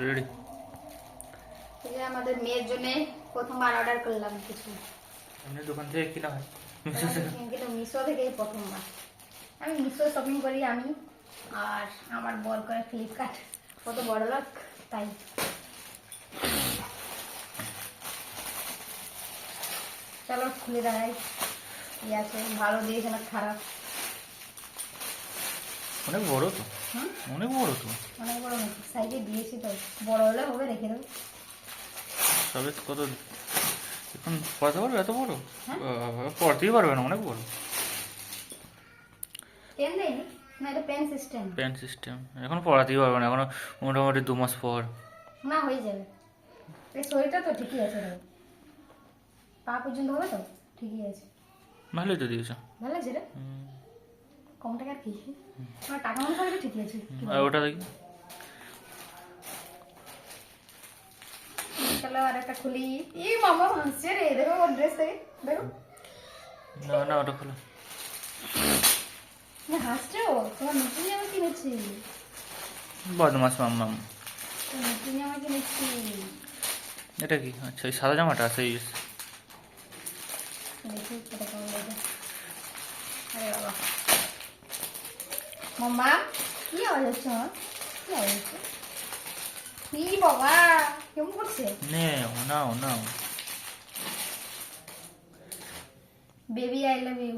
Ready আমাদের মেয়ের জন্য প্রথমবার অর্ডার করলাম কিছু। এমনি দোকান থেকে কিনা হয়। কিন্তু মিশো থেকেই প্রথমবার আমি মিশো শপিং করি আমি আর আমার বর করে ফ্লিপকার্ট কত বড় লোক তাই। চলো খুলে দাঁড়াই কি আছে ভালো দিয়েছে না খারাপ। অনেক বড় তো। অনেক বড় তো। অনেক বড় সাইডে দিয়েছি তো বড় হলে হবে রেখে দেবো। তবে কত এখন পড়াতে পারবে এত বড়? হ্যাঁ। পড়তেই পারবে না অনেক বড়। পেন দেয়নি? না এটা পেন সিস্টেম। Pen system. এখন পড়াতেই পারবে না এখন মোটামুটি দু মাস পর। না হয়ে যাবে। এই শরীরটা তো ঠিকই আছে পা পর্যন্ত হবে তো? ঠিকই আছে। ভালোই তো দিয়েছ। ভালো আছে রে। হুম। কম টাকার কি আমার টাকা মনে ঠিকই আছে ওটা দেখি? চলো আর একটা খুলি। ই মামা হাসছে রে দেখো ওর ড্রেস দেখো। না না ওটা খোলো। না হাসছে? তোমার নতুন জামা কিনেছি। বদমাস মাম্মাম। তো নতুন জামা কিনেছি। এটা কি? আচ্ছা এই সাদা জামাটা সেই দেখি কেমন লাগে আরে বাবা মাম্মা কি আওয়াজ হচ্ছে আমার কি আওয়াজ হচ্ছে কি বাবা? কেমন করছে? নে ও না ও না বেবি আই লাভ ইউ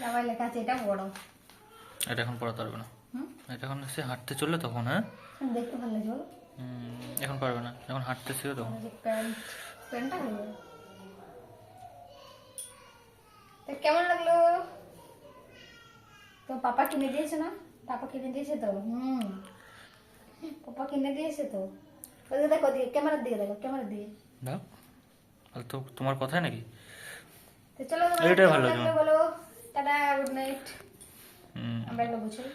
জামাই লেখা আছে এটা বড় এটা এখন পড়াতে পারবে না। এটা এখন সে হাঁটতে চললে তখন হ্যাঁ? দেখতে ভালো লাগছে বলো এখন পারবে না। যখন হাঁটতে শিখে তখন। প্যান্ট প্যান্টটা কেমন লাগল? তো পাপা কিনে দিয়েছে না? পাপা কিনে দিয়েছে তো? হুম। পাপা কিনে দিয়েছে তো? ওদিকে দেখো দিয়ে ক্যামেরার দিকে দেখো ক্যামেরার দিকে দাও। তাহলে তো তোমার কথাই নাকি? তো চলো এইটাই ভালো লাগল বলো। টাটা গুড নাইট হুম। আমরা এগুলো গুছাই